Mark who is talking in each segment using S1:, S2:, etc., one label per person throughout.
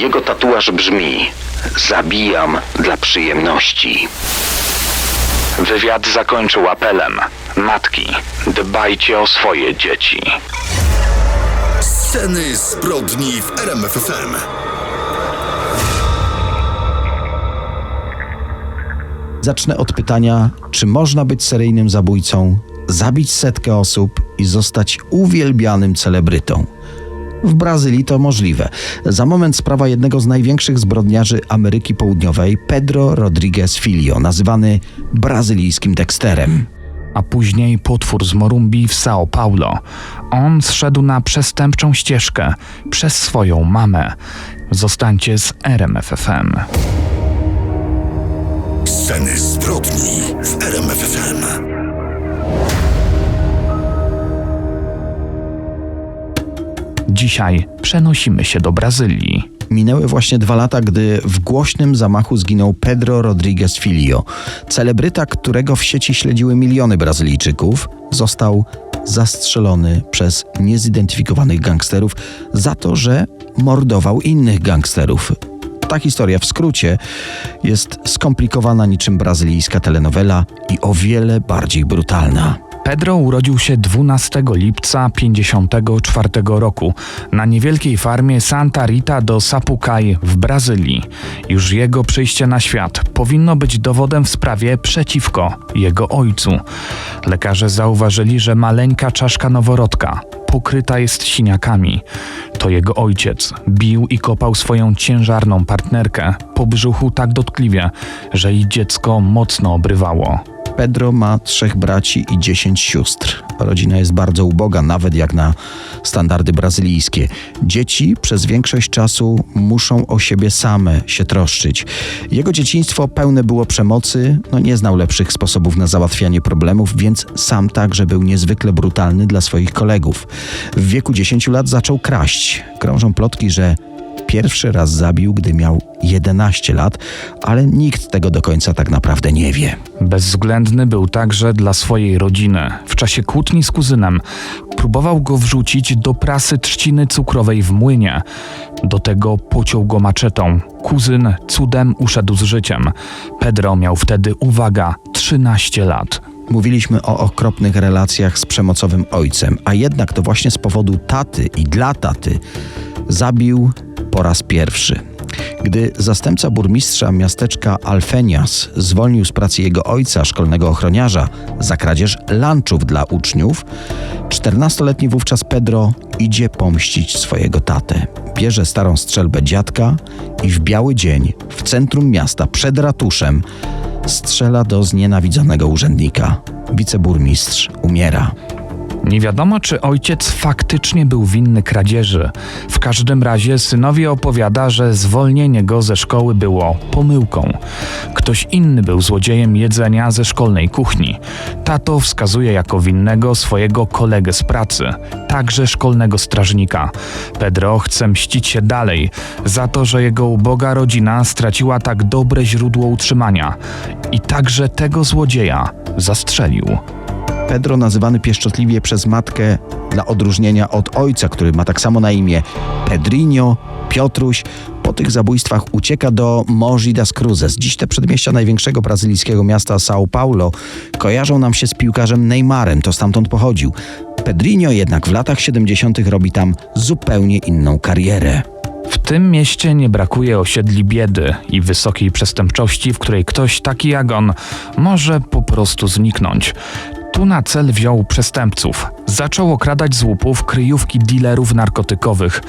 S1: Jego tatuaż brzmi: Zabijam dla przyjemności.
S2: Wywiad zakończył apelem. Matki, dbajcie o swoje dzieci.
S3: Sceny zbrodni w RMFFM.
S4: Zacznę od pytania, czy można być seryjnym zabójcą, zabić setkę osób i zostać uwielbianym celebrytą? W Brazylii to możliwe. Za moment sprawa jednego z największych zbrodniarzy Ameryki Południowej, Pedro Rodriguez Filho, nazywany brazylijskim Dexterem.
S2: A później potwór z Morumbi w São Paulo. On zszedł na przestępczą ścieżkę przez swoją mamę. Zostańcie z RMFFM.
S3: Sceny zbrodni w RMFFM.
S2: Dzisiaj przenosimy się do Brazylii.
S4: Minęły właśnie dwa lata, gdy w głośnym zamachu zginął Pedro Rodriguez Filho. Celebryta, którego w sieci śledziły miliony Brazylijczyków, został zastrzelony przez niezidentyfikowanych gangsterów za to, że mordował innych gangsterów. Ta historia w skrócie jest skomplikowana niczym brazylijska telenowela i o wiele bardziej brutalna.
S2: Pedro urodził się 12 lipca 54 roku na niewielkiej farmie Santa Rita do Sapucai w Brazylii. Już jego przyjście na świat powinno być dowodem w sprawie przeciwko jego ojcu. Lekarze zauważyli, że maleńka czaszka noworodka pokryta jest siniakami. To jego ojciec bił i kopał swoją ciężarną partnerkę po brzuchu tak dotkliwie, że jej dziecko mocno obrywało.
S4: Pedro ma trzech braci i dziesięć sióstr. Rodzina jest bardzo uboga, nawet jak na standardy brazylijskie. Dzieci przez większość czasu muszą o siebie same się troszczyć. Jego dzieciństwo pełne było przemocy, no nie znał lepszych sposobów na załatwianie problemów, więc sam także był niezwykle brutalny dla swoich kolegów. W wieku 10 lat zaczął kraść. Krążą plotki, że pierwszy raz zabił, gdy miał 11 lat, ale nikt tego do końca tak naprawdę nie wie.
S2: Bezwzględny był także dla swojej rodziny. W czasie kłótni z kuzynem próbował go wrzucić do prasy trzciny cukrowej w młynie. Do tego pociął go maczetą. Kuzyn cudem uszedł z życiem. Pedro miał wtedy, uwaga, 13 lat.
S4: Mówiliśmy o okropnych relacjach z przemocowym ojcem, a jednak to właśnie z powodu taty i dla taty zabił po raz pierwszy. Gdy zastępca burmistrza miasteczka Alfenias zwolnił z pracy jego ojca, szkolnego ochroniarza, za kradzież lunchów dla uczniów, 14-letni wówczas Pedro idzie pomścić swojego tatę. Bierze starą strzelbę dziadka i w biały dzień w centrum miasta przed ratuszem strzela do znienawidzonego urzędnika. Wiceburmistrz umiera.
S2: Nie wiadomo, czy ojciec faktycznie był winny kradzieży. W każdym razie synowi opowiada, że zwolnienie go ze szkoły było pomyłką. Ktoś inny był złodziejem jedzenia ze szkolnej kuchni. Tato wskazuje jako winnego swojego kolegę z pracy, także szkolnego strażnika. Pedro chce mścić się dalej za to, że jego uboga rodzina straciła tak dobre źródło utrzymania i także tego złodzieja zastrzelił.
S4: Pedro nazywany pieszczotliwie przez matkę dla odróżnienia od ojca, który ma tak samo na imię Pedrinho, Piotruś, po tych zabójstwach ucieka do Mogi das Cruzes. Dziś te przedmieścia największego brazylijskiego miasta São Paulo kojarzą nam się z piłkarzem Neymarem, to stamtąd pochodził. Pedrinho jednak w latach 70. robi tam zupełnie inną karierę.
S2: W tym mieście nie brakuje osiedli biedy i wysokiej przestępczości, w której ktoś taki jak on może po prostu zniknąć. Tu na cel wziął przestępców. Zaczął okradać z łupów kryjówki dealerów narkotykowych.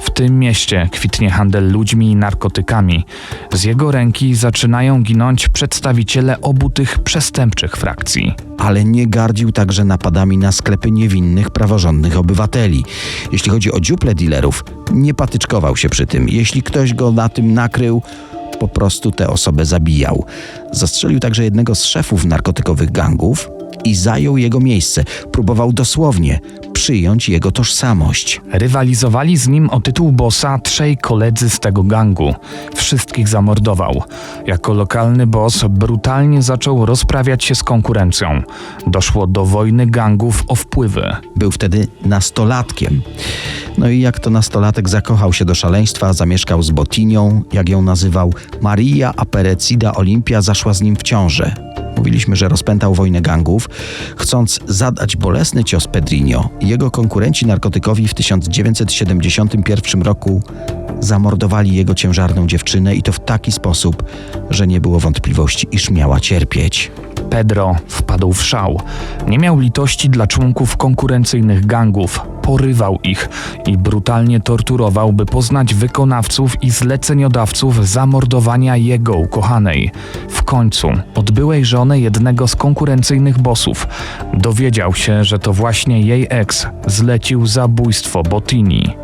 S2: W tym mieście kwitnie handel ludźmi i narkotykami. Z jego ręki zaczynają ginąć przedstawiciele obu tych przestępczych frakcji.
S4: ale nie gardził także napadami na sklepy niewinnych, praworządnych obywateli. Jeśli chodzi o dziuple dealerów, nie patyczkował się przy tym. Jeśli ktoś go na tym nakrył, po prostu tę osobę zabijał. Zastrzelił także jednego z szefów narkotykowych gangów i zajął jego miejsce. Próbował dosłownie przyjąć jego tożsamość.
S2: Rywalizowali z nim o tytuł bossa trzej koledzy z tego gangu. Wszystkich zamordował. Jako lokalny boss brutalnie zaczął rozprawiać się z konkurencją. Doszło do wojny gangów o wpływy.
S4: Był wtedy nastolatkiem. No i jak to nastolatek zakochał się do szaleństwa, zamieszkał z Botinią, jak ją nazywał, Maria Aperecida Olimpia zaszła z nim w ciążę. Mówiliśmy, że rozpętał wojnę gangów, chcąc zadać bolesny cios Pedrinho. Jego konkurenci narkotykowi w 1971 roku zamordowali jego ciężarną dziewczynę i to w taki sposób, że nie było wątpliwości, iż miała cierpieć.
S2: Pedro wpadł w szał. Nie miał litości dla członków konkurencyjnych gangów. Porywał ich i brutalnie torturował, by poznać wykonawców i zleceniodawców zamordowania jego ukochanej. W końcu od byłej żony jednego z konkurencyjnych bossów dowiedział się, że to właśnie jej ex zlecił zabójstwo Bottini.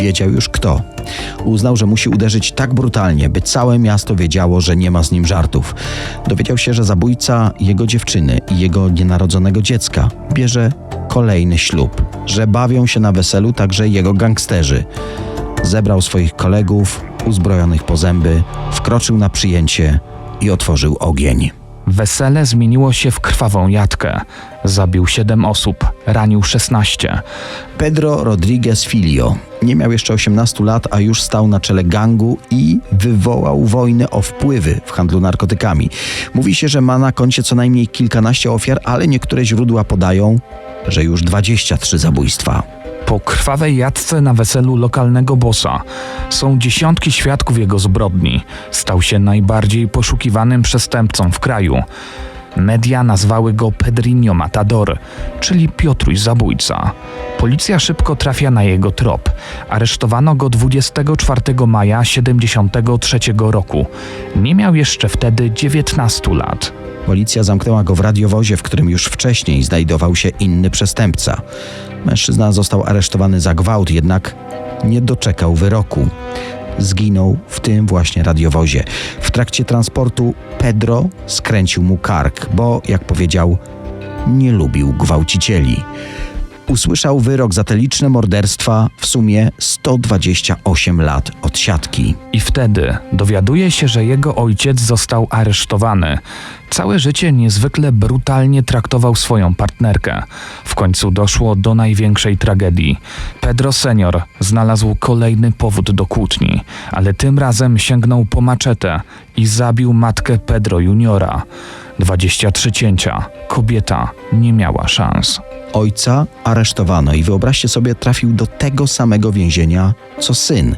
S4: Wiedział już kto. Uznał, że musi uderzyć tak brutalnie, by całe miasto wiedziało, że nie ma z nim żartów. Dowiedział się, że zabójca jego dziewczyny i jego nienarodzonego dziecka bierze kolejny ślub, że bawią się na weselu także jego gangsterzy. Zebrał swoich kolegów, uzbrojonych po zęby, wkroczył na przyjęcie i otworzył ogień.
S2: Wesele zmieniło się w krwawą jatkę. Zabił siedem osób, ranił 16.
S4: Pedro Rodriguez Filio nie miał jeszcze 18 lat, a już stał na czele gangu i wywołał wojnę o wpływy w handlu narkotykami. Mówi się, że ma na koncie co najmniej kilkanaście ofiar, ale niektóre źródła podają, że już 23 zabójstwa.
S2: Po krwawej jatce na weselu lokalnego bossa są dziesiątki świadków jego zbrodni. Stał się najbardziej poszukiwanym przestępcą w kraju. Media nazwały go Pedrinho Matador, czyli Piotruś Zabójca. Policja szybko trafia na jego trop. Aresztowano go 24 maja 73 roku. Nie miał jeszcze wtedy 19 lat.
S4: Policja zamknęła go w radiowozie, w którym już wcześniej znajdował się inny przestępca. Mężczyzna został aresztowany za gwałt, jednak nie doczekał wyroku. Zginął w tym właśnie radiowozie. W trakcie transportu Pedro skręcił mu kark, bo, jak powiedział, nie lubił gwałcicieli. Usłyszał wyrok za te liczne morderstwa w sumie 128 lat od siatki.
S2: I wtedy dowiaduje się, że jego ojciec został aresztowany. Całe życie niezwykle brutalnie traktował swoją partnerkę. W końcu doszło do największej tragedii. Pedro senior znalazł kolejny powód do kłótni, ale tym razem sięgnął po maczetę i zabił matkę Pedro juniora. 23 cięcia. Kobieta nie miała szans.
S4: Ojca aresztowano i wyobraźcie sobie, trafił do tego samego więzienia co syn.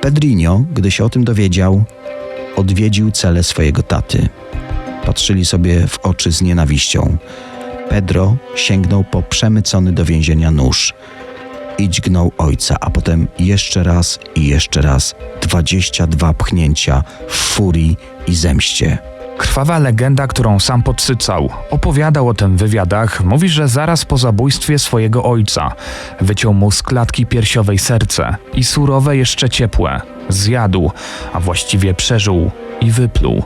S4: Pedrinho, gdy się o tym dowiedział, odwiedził cele swojego taty. Patrzyli sobie w oczy z nienawiścią. Pedro sięgnął po przemycony do więzienia nóż i dźgnął ojca, a potem jeszcze raz i jeszcze raz 22 pchnięcia w furii i zemście.
S2: Krwawa legenda, którą sam podsycał, opowiadał o tym w wywiadach, mówi, że zaraz po zabójstwie swojego ojca wyciął mu z klatki piersiowej serce i surowe jeszcze ciepłe zjadł, a właściwie przeżył i wypluł.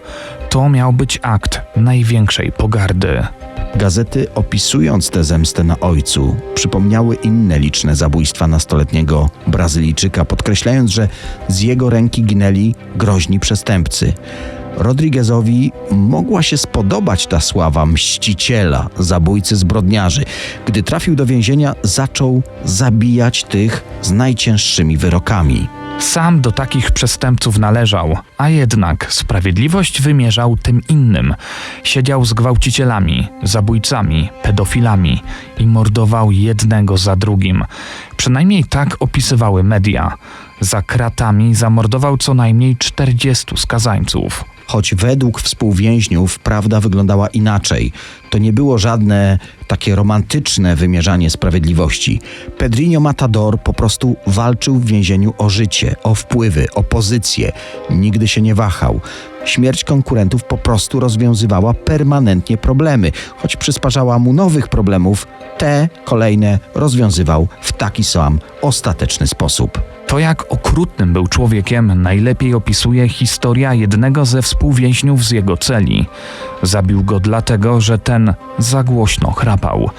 S2: To miał być akt największej pogardy.
S4: Gazety, opisując tę zemstę na ojcu, przypomniały inne liczne zabójstwa nastoletniego Brazylijczyka, podkreślając, że z jego ręki ginęli groźni przestępcy. Rodriguezowi mogła się spodobać ta sława mściciela, zabójcy zbrodniarzy. Gdy trafił do więzienia, zaczął zabijać tych z najcięższymi wyrokami.
S2: Sam do takich przestępców należał, a jednak sprawiedliwość wymierzał tym innym. Siedział z gwałcicielami, zabójcami, pedofilami i mordował jednego za drugim. Przynajmniej tak opisywały media. Za kratami zamordował co najmniej 40 skazańców.
S4: Choć według współwięźniów prawda wyglądała inaczej. To nie było żadne takie romantyczne wymierzanie sprawiedliwości. Pedrinho Matador po prostu walczył w więzieniu o życie, o wpływy, o pozycję. Nigdy się nie wahał. Śmierć konkurentów po prostu rozwiązywała permanentnie problemy. Choć przysparzała mu nowych problemów, te kolejne rozwiązywał w taki sam ostateczny sposób.
S2: To jak okrutnym był człowiekiem, najlepiej opisuje historia jednego ze współwięźniów z jego celi. Zabił go dlatego, że ten za głośno chrapał.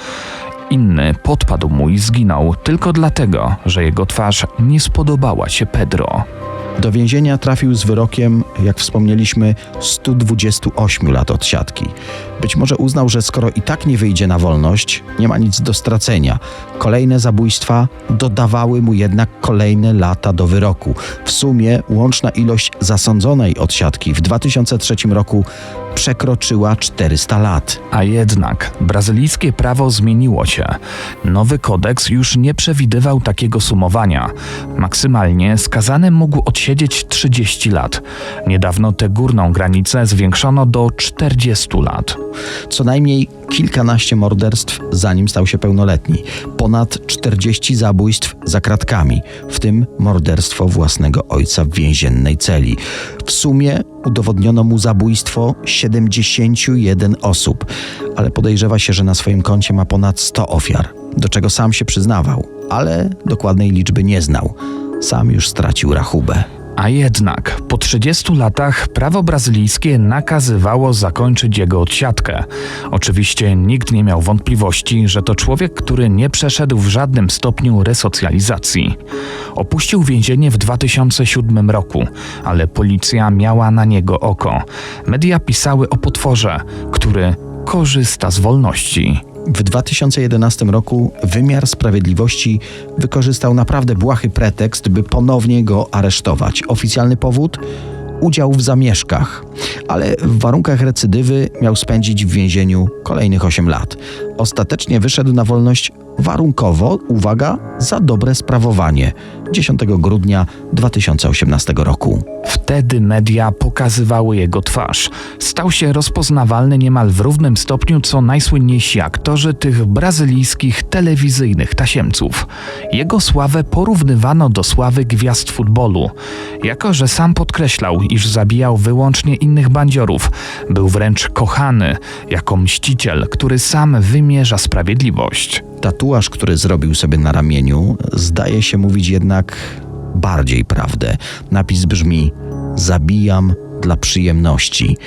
S2: Inny podpadł mu i zginął tylko dlatego, że jego twarz nie spodobała się Pedro.
S4: Do więzienia trafił z wyrokiem, jak wspomnieliśmy, 128 lat odsiadki. Być może uznał, że skoro i tak nie wyjdzie na wolność, nie ma nic do stracenia. Kolejne zabójstwa dodawały mu jednak kolejne lata do wyroku. W sumie łączna ilość zasądzonej odsiadki w 2003 roku przekroczyła 400 lat.
S2: A jednak brazylijskie prawo zmieniło się. Nowy kodeks już nie przewidywał takiego sumowania. Maksymalnie skazany mógł odsiedzieć 30 lat. Niedawno tę górną granicę zwiększono do 40 lat.
S4: Co najmniej kilkanaście morderstw, zanim stał się pełnoletni. Ponad 40 zabójstw za kratkami, w tym morderstwo własnego ojca w więziennej celi. W sumie udowodniono mu zabójstwo 71 osób, ale podejrzewa się, że na swoim koncie ma ponad 100 ofiar, do czego sam się przyznawał, ale dokładnej liczby nie znał. Sam już stracił rachubę.
S2: A jednak po 30 latach prawo brazylijskie nakazywało zakończyć jego odsiadkę. Oczywiście nikt nie miał wątpliwości, że to człowiek, który nie przeszedł w żadnym stopniu resocjalizacji. Opuścił więzienie w 2007 roku, ale policja miała na niego oko. Media pisały o potworze, który korzysta z wolności.
S4: W 2011 roku wymiar sprawiedliwości wykorzystał naprawdę błahy pretekst, by ponownie go aresztować. Oficjalny powód? Udział w zamieszkach, ale w warunkach recydywy miał spędzić w więzieniu kolejnych 8 lat. Ostatecznie wyszedł na wolność warunkowo, uwaga, za dobre sprawowanie 10 grudnia 2018 roku.
S2: Wtedy media pokazywały jego twarz. Stał się rozpoznawalny niemal w równym stopniu co najsłynniejsi aktorzy tych brazylijskich telewizyjnych tasiemców. Jego sławę porównywano do sławy gwiazd futbolu. Jako, że sam podkreślał, iż zabijał wyłącznie innych bandziorów, był wręcz kochany jako mściciel, który sam wymierza sprawiedliwość.
S4: Tatuaż, który zrobił sobie na ramieniu, zdaje się mówić jednak bardziej prawdę. Napis brzmi: Zabijam dla przyjemności.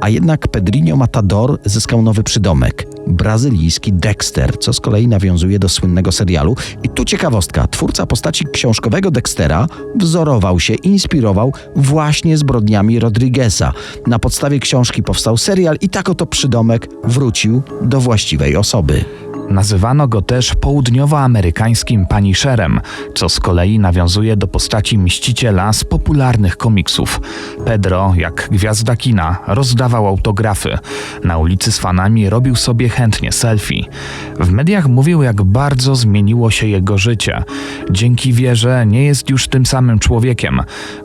S4: A jednak Pedrinho Matador zyskał nowy przydomek brazylijski Dexter, co z kolei nawiązuje do słynnego serialu. I tu ciekawostka: twórca postaci książkowego Dextera wzorował się, inspirował właśnie zbrodniami Rodrigueza. Na podstawie książki powstał serial, i tak oto przydomek wrócił do właściwej osoby.
S2: Nazywano go też południowoamerykańskim Punisherem, co z kolei nawiązuje do postaci mściciela z popularnych komiksów. Pedro, jak gwiazda kina, rozdawał autografy. Na ulicy z fanami robił sobie chętnie selfie. W mediach mówił, jak bardzo zmieniło się jego życie. Dzięki wierze nie jest już tym samym człowiekiem.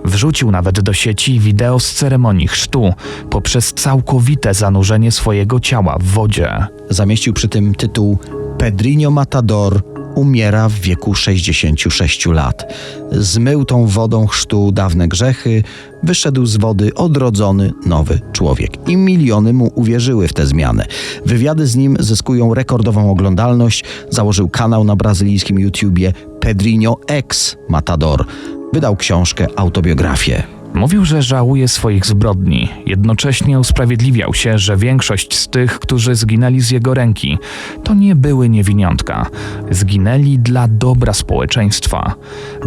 S2: Wrzucił nawet do sieci wideo z ceremonii chrztu poprzez całkowite zanurzenie swojego ciała w wodzie.
S4: Zamieścił przy tym tytuł Pedrinho Matador umiera w wieku 66 lat. Zmył tą wodą chrztu dawne grzechy, wyszedł z wody odrodzony nowy człowiek. I miliony mu uwierzyły w tę zmianę. Wywiady z nim zyskują rekordową oglądalność. Założył kanał na brazylijskim YouTubie Pedrinho X Matador. Wydał książkę, autobiografię.
S2: Mówił, że żałuje swoich zbrodni. Jednocześnie usprawiedliwiał się, że większość z tych, którzy zginęli z jego ręki, to nie były niewiniątka. Zginęli dla dobra społeczeństwa,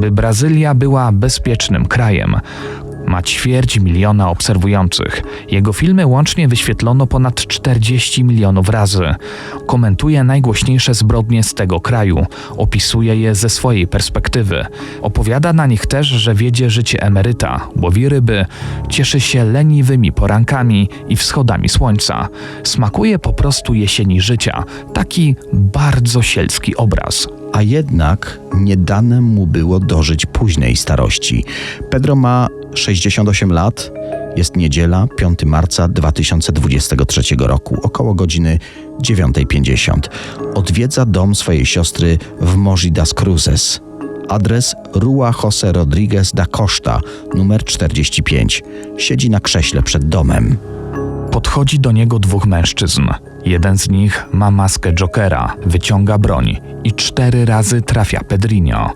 S2: by Brazylia była bezpiecznym krajem. Ma ćwierć miliona obserwujących. Jego filmy łącznie wyświetlono ponad 40 milionów razy. Komentuje najgłośniejsze zbrodnie z tego kraju, opisuje je ze swojej perspektywy. Opowiada na nich też, że wiedzie życie emeryta, łowi ryby, cieszy się leniwymi porankami i wschodami słońca. Smakuje po prostu jesieni życia. Taki bardzo sielski obraz.
S4: a jednak nie dane mu było dożyć późnej starości. Pedro ma 68 lat, jest niedziela, 5 marca 2023 roku, około godziny 9.50. Odwiedza dom swojej siostry w Mogi das Cruzes. Adres Rua José Rodriguez da Costa, numer 45. Siedzi na krześle przed domem.
S2: Podchodzi do niego dwóch mężczyzn. Jeden z nich ma maskę Jokera, wyciąga broń i cztery razy trafia Pedrinho.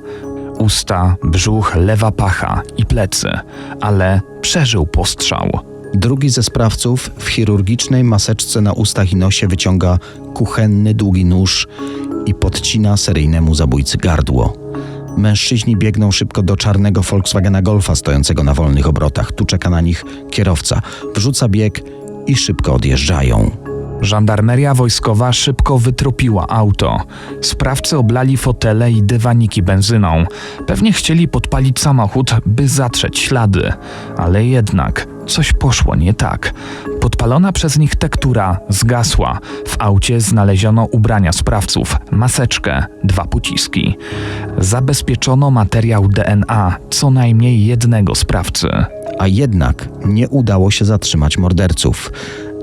S2: Usta, brzuch, lewa pacha i plecy, ale przeżył postrzał.
S4: Drugi ze sprawców w chirurgicznej maseczce na ustach i nosie wyciąga kuchenny, długi nóż i podcina seryjnemu zabójcy gardło. Mężczyźni biegną szybko do czarnego Volkswagena Golfa stojącego na wolnych obrotach. Tu czeka na nich kierowca. Wrzuca bieg i szybko odjeżdżają.
S2: Żandarmeria wojskowa szybko wytropiła auto. Sprawcy oblali fotele i dywaniki benzyną. Pewnie chcieli podpalić samochód, by zatrzeć ślady. Ale jednak coś poszło nie tak. Podpalona przez nich tektura zgasła. W aucie znaleziono ubrania sprawców, maseczkę, dwa pociski. Zabezpieczono materiał DNA co najmniej jednego sprawcy.
S4: A jednak nie udało się zatrzymać morderców.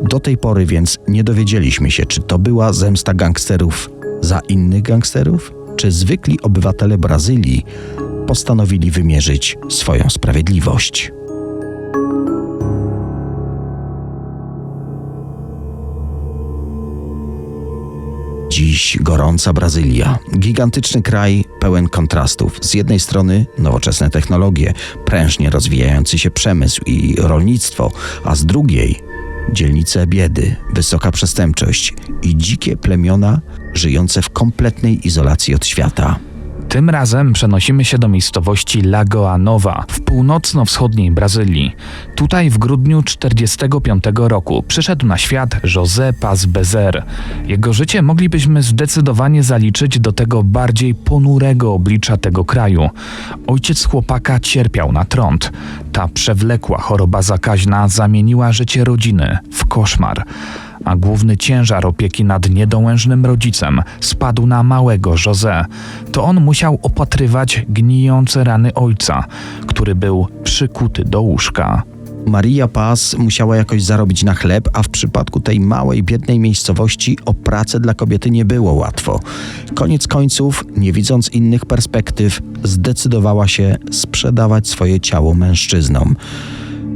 S4: Do tej pory więc nie dowiedzieliśmy się, czy to była zemsta gangsterów za innych gangsterów, czy zwykli obywatele Brazylii postanowili wymierzyć swoją sprawiedliwość. Dziś gorąca Brazylia. Gigantyczny kraj pełen kontrastów. Z jednej strony nowoczesne technologie, prężnie rozwijający się przemysł i rolnictwo, a z drugiej dzielnice biedy, wysoka przestępczość i dzikie plemiona żyjące w kompletnej izolacji od świata.
S2: Tym razem przenosimy się do miejscowości Lagoa Nova w północno-wschodniej Brazylii. Tutaj w grudniu 1945 roku przyszedł na świat José Paz Bezer. Jego życie moglibyśmy zdecydowanie zaliczyć do tego bardziej ponurego oblicza tego kraju. Ojciec chłopaka cierpiał na trąd. Ta przewlekła choroba zakaźna zamieniła życie rodziny w koszmar a główny ciężar opieki nad niedołężnym rodzicem spadł na małego José. To on musiał opatrywać gnijące rany ojca, który był przykuty do łóżka.
S4: Maria Paz musiała jakoś zarobić na chleb, a w przypadku tej małej, biednej miejscowości o pracę dla kobiety nie było łatwo. Koniec końców, nie widząc innych perspektyw, zdecydowała się sprzedawać swoje ciało mężczyznom.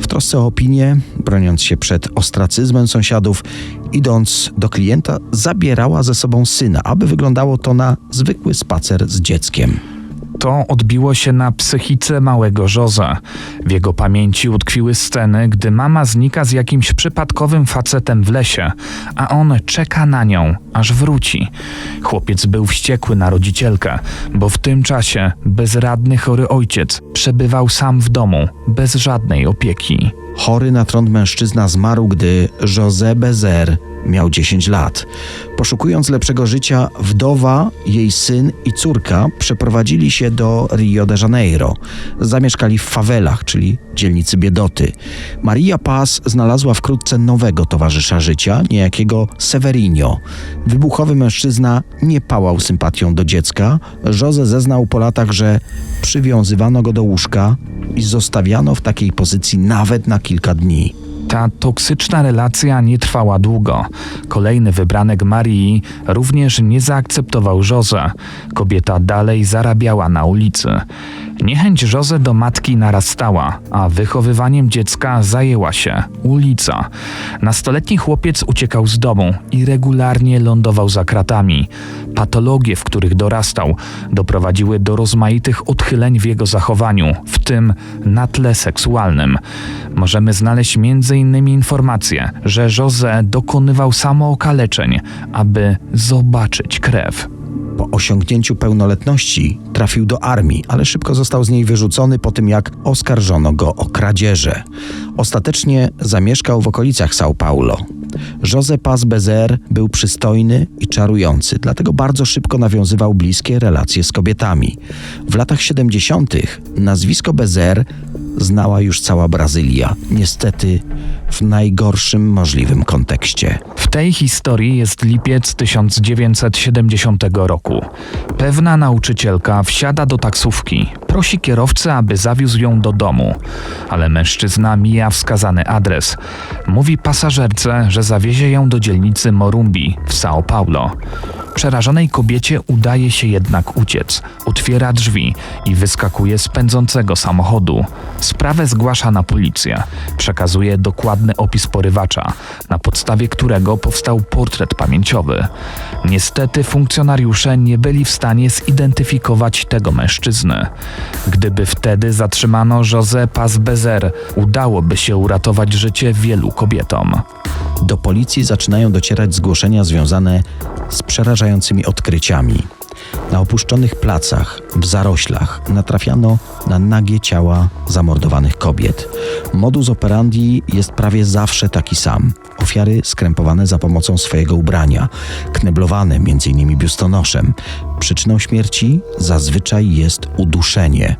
S4: W trosce o opinię, broniąc się przed ostracyzmem sąsiadów, idąc do klienta, zabierała ze sobą syna, aby wyglądało to na zwykły spacer z dzieckiem.
S2: To odbiło się na psychice małego Jose. W jego pamięci utkwiły sceny, gdy mama znika z jakimś przypadkowym facetem w lesie, a on czeka na nią, aż wróci. Chłopiec był wściekły na rodzicielkę, bo w tym czasie bezradny chory ojciec przebywał sam w domu, bez żadnej opieki.
S4: Chory na trąd mężczyzna zmarł, gdy José Bezer miał 10 lat. Poszukując lepszego życia, wdowa, jej syn i córka przeprowadzili się do Rio de Janeiro. Zamieszkali w fawelach, czyli dzielnicy biedoty. Maria Paz znalazła wkrótce nowego towarzysza życia, niejakiego Severinho. Wybuchowy mężczyzna nie pałał sympatią do dziecka. Jose zeznał po latach, że przywiązywano go do łóżka i zostawiano w takiej pozycji nawet na kilka dni.
S2: Ta toksyczna relacja nie trwała długo. Kolejny wybranek Marii również nie zaakceptował Jose. Kobieta dalej zarabiała na ulicy. Niechęć Jose do matki narastała, a wychowywaniem dziecka zajęła się ulica. Nastoletni chłopiec uciekał z domu i regularnie lądował za kratami. Patologie, w których dorastał, doprowadziły do rozmaitych odchyleń w jego zachowaniu, w tym na tle seksualnym. Możemy znaleźć m.in. informację, że Jose dokonywał samookaleczeń, aby zobaczyć krew.
S4: Po osiągnięciu pełnoletności trafił do armii, ale szybko został z niej wyrzucony po tym, jak oskarżono go o kradzieże. Ostatecznie zamieszkał w okolicach São Paulo. José Paz Bezer był przystojny i czarujący, dlatego bardzo szybko nawiązywał bliskie relacje z kobietami. W latach 70. nazwisko Bezer znała już cała Brazylia, niestety w najgorszym możliwym kontekście.
S2: W tej historii jest lipiec 1970 roku. Pewna nauczycielka wsiada do taksówki, prosi kierowcę, aby zawiózł ją do domu, ale mężczyzna mija wskazany adres. Mówi pasażerce, że zawiezie ją do dzielnicy Morumbi w São Paulo. Przerażonej kobiecie udaje się jednak uciec. Otwiera drzwi i wyskakuje z pędzącego samochodu. Sprawę zgłasza na policję. Przekazuje dokładny opis porywacza, na podstawie którego powstał portret pamięciowy. Niestety funkcjonariusze nie byli w stanie zidentyfikować tego mężczyzny. Gdyby wtedy zatrzymano José Paz Bezer, udałoby się uratować życie wielu kobietom.
S4: Do policji zaczynają docierać zgłoszenia związane z przerażającymi odkryciami. Na opuszczonych placach, w zaroślach natrafiano na nagie ciała zamordowanych kobiet. Modus operandi jest prawie zawsze taki sam. Ofiary skrępowane za pomocą swojego ubrania, kneblowane m.in. biustonoszem. Przyczyną śmierci zazwyczaj jest uduszenie.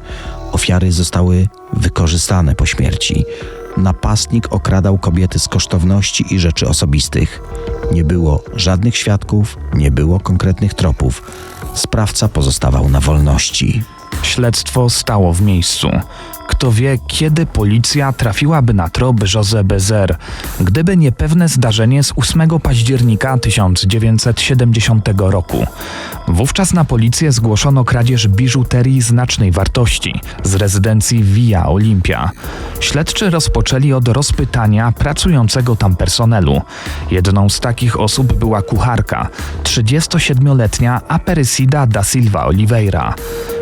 S4: Ofiary zostały wykorzystane po śmierci. Napastnik okradał kobiety z kosztowności i rzeczy osobistych. Nie było żadnych świadków, nie było konkretnych tropów. Sprawca pozostawał na wolności.
S2: Śledztwo stało w miejscu. Kto wie, kiedy policja trafiłaby na trop José Bezer, gdyby nie pewne zdarzenie z 8 października 1970 roku. Wówczas na policję zgłoszono kradzież biżuterii znacznej wartości z rezydencji Via Olimpia. Śledczy rozpoczęli od rozpytania pracującego tam personelu. Jedną z takich osób była kucharka, 37-letnia Aparecida da Silva Oliveira.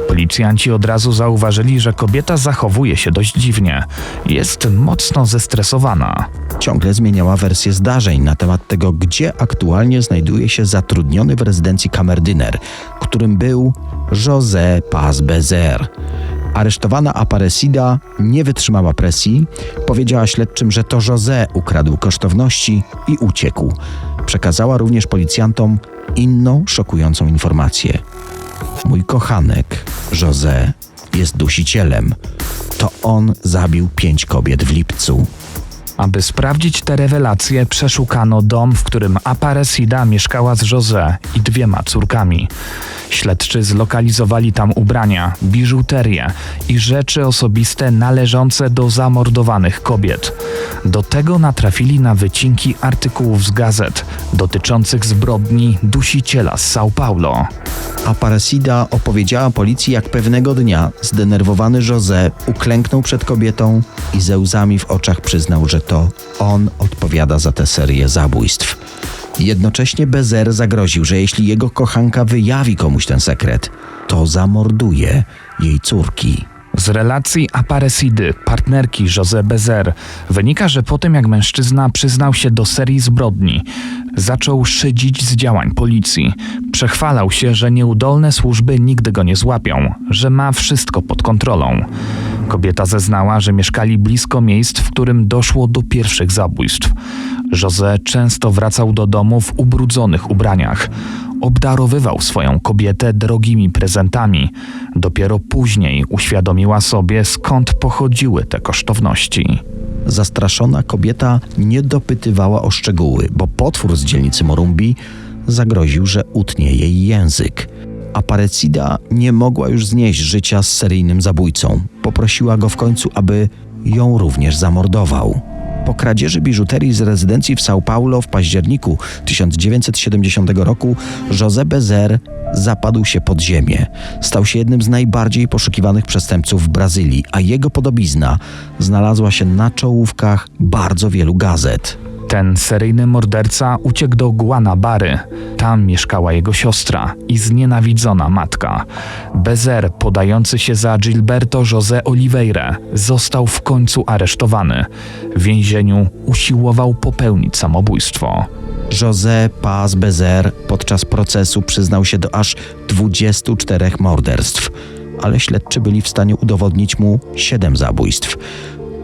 S2: Policjanci od razu zauważyli, że kobieta zachowuje się dość dziwnie. Jest mocno zestresowana.
S4: Ciągle zmieniała wersję zdarzeń na temat tego, gdzie aktualnie znajduje się zatrudniony w rezydencji kamerdyner, którym był José Paz Bezer. Aresztowana Aparecida nie wytrzymała presji, powiedziała śledczym, że to José ukradł kosztowności i uciekł. Przekazała również policjantom inną szokującą informację. Mój kochanek, José, jest dusicielem. To on zabił pięć kobiet w lipcu.
S2: Aby sprawdzić te rewelacje, przeszukano dom, w którym Aparecida mieszkała z José i dwiema córkami. Śledczy zlokalizowali tam ubrania, biżuterię i rzeczy osobiste należące do zamordowanych kobiet. Do tego natrafili na wycinki artykułów z gazet dotyczących zbrodni dusiciela z São Paulo.
S4: Aparecida opowiedziała policji, jak pewnego dnia zdenerwowany José uklęknął przed kobietą i ze łzami w oczach przyznał, że to on odpowiada za tę serię zabójstw. Jednocześnie Bezer zagroził, że jeśli jego kochanka wyjawi komuś ten sekret, to zamorduje jej córki.
S2: Z relacji Aparecidy, partnerki José Bezer, wynika, że po tym jak mężczyzna przyznał się do serii zbrodni, zaczął szydzić z działań policji. Przechwalał się, że nieudolne służby nigdy go nie złapią, że ma wszystko pod kontrolą. Kobieta zeznała, że mieszkali blisko miejsc, w którym doszło do pierwszych zabójstw. José często wracał do domu w ubrudzonych ubraniach obdarowywał swoją kobietę drogimi prezentami. Dopiero później uświadomiła sobie, skąd pochodziły te kosztowności.
S4: Zastraszona kobieta nie dopytywała o szczegóły, bo potwór z dzielnicy Morumbi zagroził, że utnie jej język. Aparecida nie mogła już znieść życia z seryjnym zabójcą. Poprosiła go w końcu, aby ją również zamordował. Po kradzieży biżuterii z rezydencji w São Paulo w październiku 1970 roku José Bezer zapadł się pod ziemię. Stał się jednym z najbardziej poszukiwanych przestępców w Brazylii, a jego podobizna znalazła się na czołówkach bardzo wielu gazet.
S2: Ten seryjny morderca uciekł do Guanabary. Tam mieszkała jego siostra i znienawidzona matka. Bezer, podający się za Gilberto José Oliveira, został w końcu aresztowany. W więzieniu usiłował popełnić samobójstwo.
S4: José Paz Bezer podczas procesu przyznał się do aż 24 morderstw, ale śledczy byli w stanie udowodnić mu 7 zabójstw.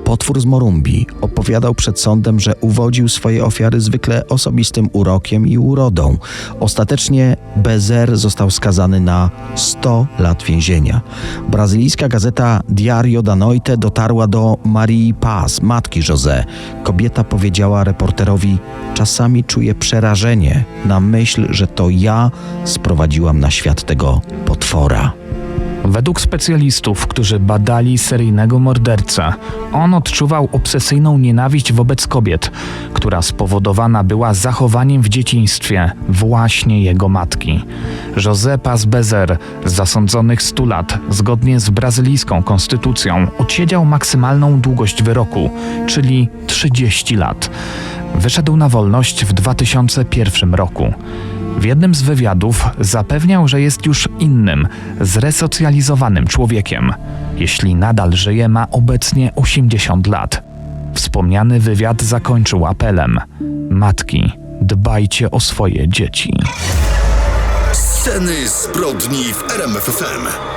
S4: Potwór z Morumbi opowiadał przed sądem, że uwodził swoje ofiary zwykle osobistym urokiem i urodą. Ostatecznie Bezer został skazany na 100 lat więzienia. Brazylijska gazeta Diario da Noite dotarła do Marii Paz, matki José. Kobieta powiedziała reporterowi: Czasami czuję przerażenie na myśl, że to ja sprowadziłam na świat tego potwora.
S2: Według specjalistów, którzy badali seryjnego mordercę, on odczuwał obsesyjną nienawiść wobec kobiet, która spowodowana była zachowaniem w dzieciństwie właśnie jego matki. José Paz Bezer zasądzonych 100 lat, zgodnie z brazylijską konstytucją, odsiedział maksymalną długość wyroku, czyli 30 lat. Wyszedł na wolność w 2001 roku. W jednym z wywiadów zapewniał, że jest już innym, zresocjalizowanym człowiekiem. Jeśli nadal żyje, ma obecnie 80 lat. Wspomniany wywiad zakończył apelem: Matki, dbajcie o swoje dzieci.
S3: Sceny zbrodni w RMF FM.